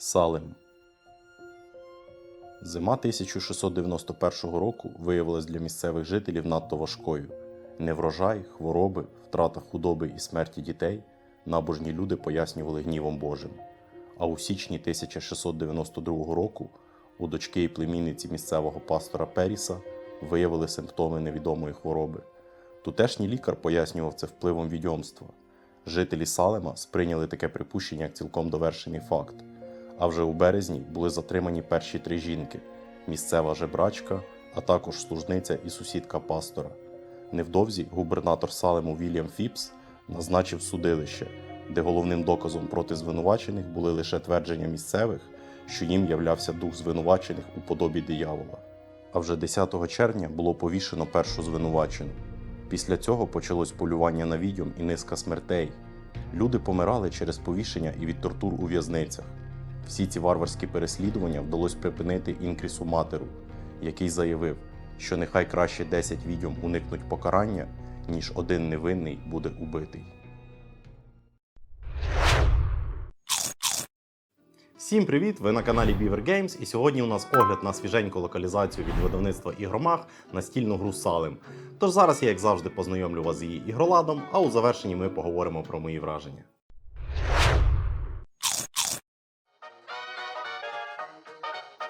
Салем. Зима 1691 року виявилась для місцевих жителів надто важкою. Неврожай, хвороби, втрата худоби і смерті дітей набожні люди пояснювали гнівом Божим. А у січні 1692 року у дочки і племінниці місцевого пастора Періса виявили симптоми невідомої хвороби. Тутешній лікар пояснював це впливом відьомства. Жителі Салема сприйняли таке припущення як цілком довершений факт. А вже у березні були затримані перші три жінки: місцева жебрачка, а також служниця і сусідка пастора. Невдовзі губернатор Салему Вільям Фіпс назначив судилище, де головним доказом проти звинувачених були лише твердження місцевих, що їм являвся дух звинувачених у подобі диявола. А вже 10 червня було повішено першу звинувачену. Після цього почалось полювання на відьом і низка смертей. Люди помирали через повішення і від тортур у в'язницях. Всі ці варварські переслідування вдалося припинити інкрісу матеру, який заявив, що нехай краще 10 відьом уникнуть покарання, ніж один невинний буде убитий. Всім привіт! Ви на каналі Beaver Games і сьогодні у нас огляд на свіженьку локалізацію від видавництва Ігромах настільну гру Салем. Тож зараз я, як завжди, познайомлю вас з її ігроладом, а у завершенні ми поговоримо про мої враження.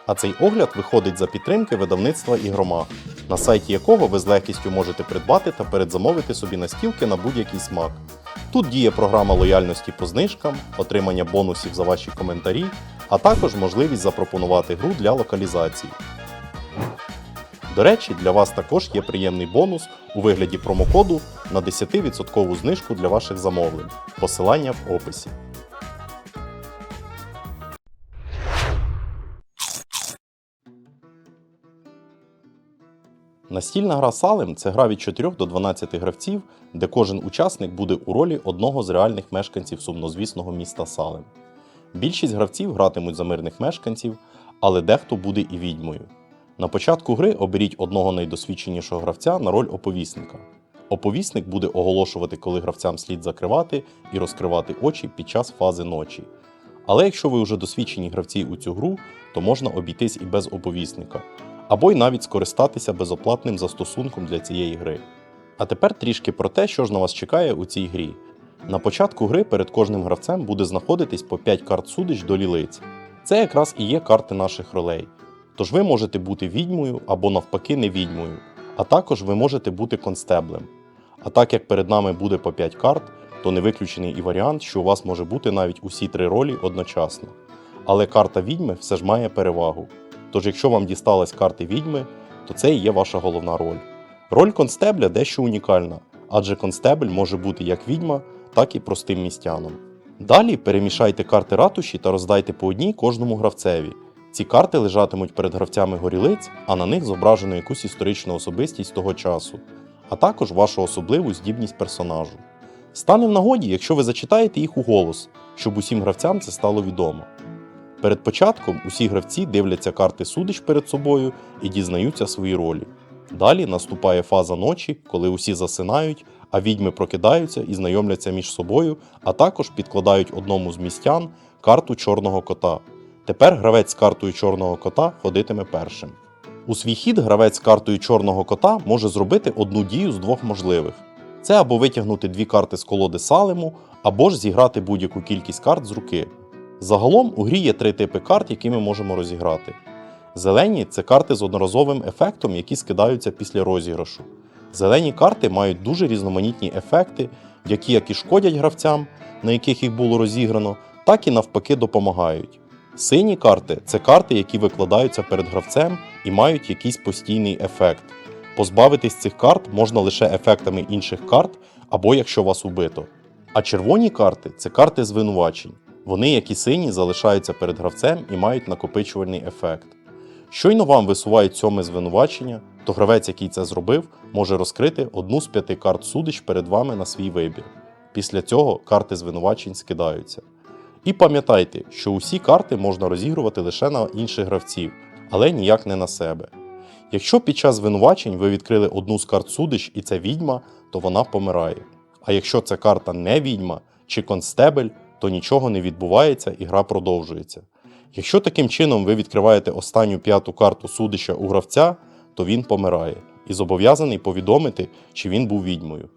А цей огляд виходить за підтримки видавництва Ігромах, на сайті якого ви з легкістю можете придбати та передзамовити собі настілки на будь-який смак. Тут діє програма лояльності по знижкам, отримання бонусів за ваші коментарі, а також можливість запропонувати гру для локалізації. До речі, для вас також є приємний бонус у вигляді промокоду на 10% знижку для ваших замовлень. Посилання в описі. Настільна гра Салем це гра від 4 до 12 гравців, де кожен учасник буде у ролі одного з реальних мешканців сумнозвісного міста Салем. Більшість гравців гратимуть за мирних мешканців, але дехто буде і відьмою. На початку гри оберіть одного найдосвідченішого гравця на роль оповісника. Оповісник буде оголошувати, коли гравцям слід закривати і розкривати очі під час фази ночі. Але якщо ви вже досвідчені гравці у цю гру, то можна обійтись і без оповісника, або й навіть скористатися безоплатним застосунком для цієї гри. А тепер трішки про те, що ж на вас чекає у цій грі. На початку гри перед кожним гравцем буде знаходитись по 5 карт судич до лілиць. Це якраз і є карти наших ролей. Тож ви можете бути відьмою або навпаки не відьмою, а також ви можете бути констеблем. А так як перед нами буде по 5 карт, то не виключений і варіант, що у вас може бути навіть усі три ролі одночасно. Але карта відьми все ж має перевагу. Тож, якщо вам дісталась карти відьми, то це і є ваша головна роль. Роль констебля дещо унікальна, адже констебль може бути як відьма, так і простим містяном. Далі перемішайте карти ратуші та роздайте по одній кожному гравцеві. Ці карти лежатимуть перед гравцями горілиць, а на них зображено якусь історичну особистість того часу, а також вашу особливу здібність персонажу. Стане в нагоді, якщо ви зачитаєте їх у голос, щоб усім гравцям це стало відомо. Перед початком усі гравці дивляться карти судич перед собою і дізнаються свої ролі. Далі наступає фаза ночі, коли усі засинають, а відьми прокидаються і знайомляться між собою, а також підкладають одному з містян карту чорного кота. Тепер гравець з картою чорного кота ходитиме першим. У свій хід гравець з картою чорного кота може зробити одну дію з двох можливих: це або витягнути дві карти з колоди салему, або ж зіграти будь-яку кількість карт з руки. Загалом у грі є три типи карт, які ми можемо розіграти. Зелені це карти з одноразовим ефектом, які скидаються після розіграшу. Зелені карти мають дуже різноманітні ефекти, які як і шкодять гравцям, на яких їх було розіграно, так і навпаки допомагають. Сині карти це карти, які викладаються перед гравцем і мають якийсь постійний ефект. Позбавитись цих карт можна лише ефектами інших карт або якщо вас убито. А червоні карти це карти звинувачень. Вони, як і сині, залишаються перед гравцем і мають накопичувальний ефект. Щойно вам висувають сьоме звинувачення, то гравець, який це зробив, може розкрити одну з п'яти карт судич перед вами на свій вибір. Після цього карти звинувачень скидаються. І пам'ятайте, що усі карти можна розігрувати лише на інших гравців, але ніяк не на себе. Якщо під час звинувачень ви відкрили одну з карт судич і це відьма, то вона помирає. А якщо ця карта не відьма чи констебель, то нічого не відбувається і гра продовжується. Якщо таким чином ви відкриваєте останню п'яту карту судища у гравця, то він помирає і зобов'язаний повідомити, чи він був відьмою.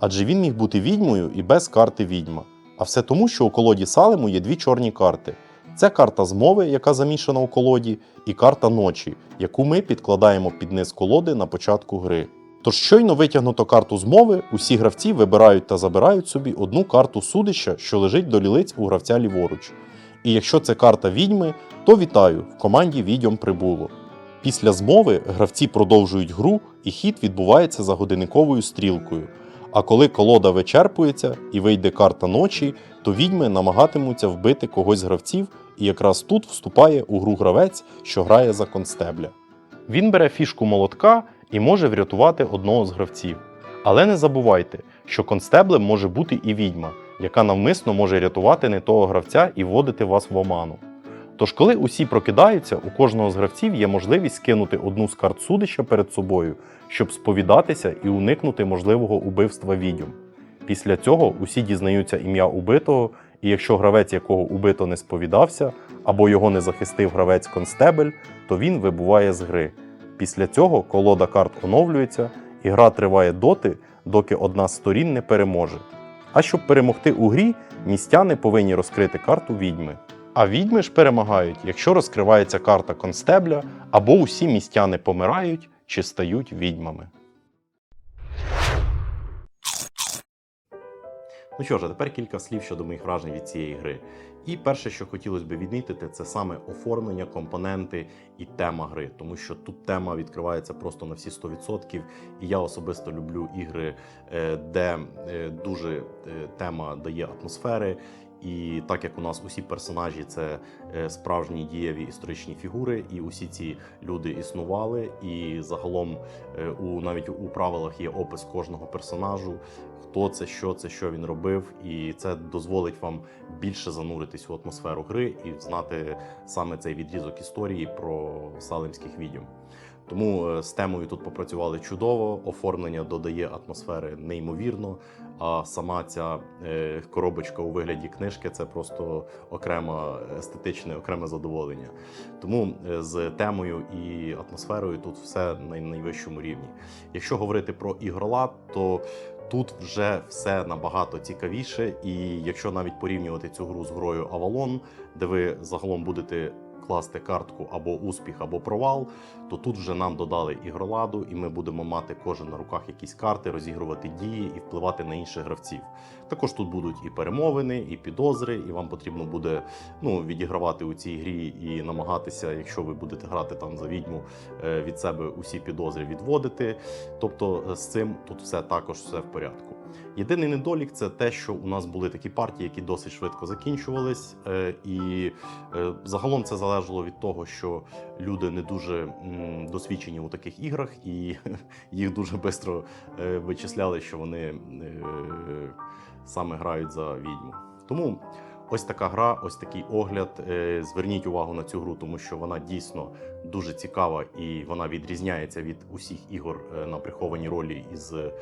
Адже він міг бути відьмою і без карти відьма. А все тому, що у колоді Салему є дві чорні карти: це карта змови, яка замішана у колоді, і карта ночі, яку ми підкладаємо під низ колоди на початку гри. Тож щойно витягнуто карту змови, усі гравці вибирають та забирають собі одну карту судища, що лежить до лілиць у гравця ліворуч. І якщо це карта відьми, то вітаю, в команді відьом прибуло. Після змови гравці продовжують гру, і хід відбувається за годинниковою стрілкою. А коли колода вичерпується і вийде карта ночі, то відьми намагатимуться вбити когось з гравців, і якраз тут вступає у гру гравець, що грає за констебля. Він бере фішку молотка і може врятувати одного з гравців. Але не забувайте, що констеблем може бути і відьма, яка навмисно може рятувати не того гравця і вводити вас в оману. Тож, коли усі прокидаються, у кожного з гравців є можливість скинути одну з карт судища перед собою, щоб сповідатися і уникнути можливого убивства відьом. Після цього усі дізнаються ім'я убитого, і якщо гравець, якого убито не сповідався, або його не захистив гравець констебель, то він вибуває з гри. Після цього колода карт оновлюється, і гра триває доти, доки одна з сторін не переможе. А щоб перемогти у грі, містяни повинні розкрити карту відьми. А відьми ж перемагають, якщо розкривається карта констебля, або усі містяни помирають чи стають відьмами. Ну що ж, а тепер кілька слів щодо моїх вражень від цієї гри. І перше, що хотілося б відмітити, це саме оформлення, компоненти і тема гри, тому що тут тема відкривається просто на всі 100%. І я особисто люблю ігри, е, де е, дуже е, тема дає атмосфери. І так як у нас усі персонажі це е, справжні дієві історичні фігури, і усі ці люди існували. І загалом е, у навіть у правилах є опис кожного персонажу, хто це, що це, що він робив, і це дозволить вам більше зануритись у атмосферу гри і знати саме цей відрізок історії про салемських відьом. Тому е, з темою тут попрацювали чудово. Оформлення додає атмосфери неймовірно. А сама ця е, коробочка у вигляді книжки це просто окрема естетичне, окреме задоволення. Тому е, з темою і атмосферою тут все на найвищому рівні. Якщо говорити про ігролад, то Тут вже все набагато цікавіше, і якщо навіть порівнювати цю гру з грою Avalon, де ви загалом будете класти картку або успіх, або провал, то тут вже нам додали ігроладу, і ми будемо мати кожен на руках якісь карти, розігрувати дії і впливати на інших гравців. Також тут будуть і перемовини, і підозри, і вам потрібно буде ну, відігравати у цій грі і намагатися, якщо ви будете грати там за відьму, е, від себе усі підозри відводити. Тобто е, з цим тут все також все в порядку. Єдиний недолік це те, що у нас були такі партії, які досить швидко закінчувались, е, і е, загалом це залежало від того, що люди не дуже досвідчені у таких іграх, і їх дуже швидко вичисляли, що вони е, саме грають за відьму. Тому ось така гра, ось такий огляд. Е, Зверніть увагу на цю гру, тому що вона дійсно дуже цікава і вона відрізняється від усіх ігор е, на приховані ролі. Із е,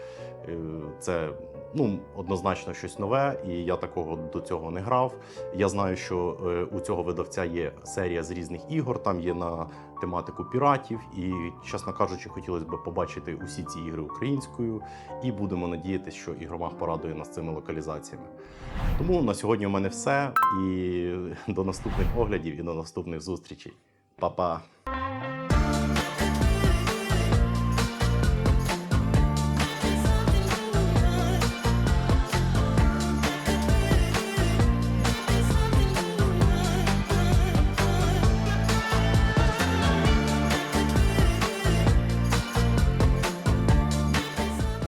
це ну однозначно щось нове, і я такого до цього не грав. Я знаю, що е, у цього видавця є серія з різних ігор. Там є на тематику піратів, і чесно кажучи, хотілося б побачити усі ці ігри українською, і будемо надіятися, що ігромах порадує нас цими локалізаціями. Тому на сьогодні у мене все. І до наступних оглядів і до наступних зустрічей. Па-па!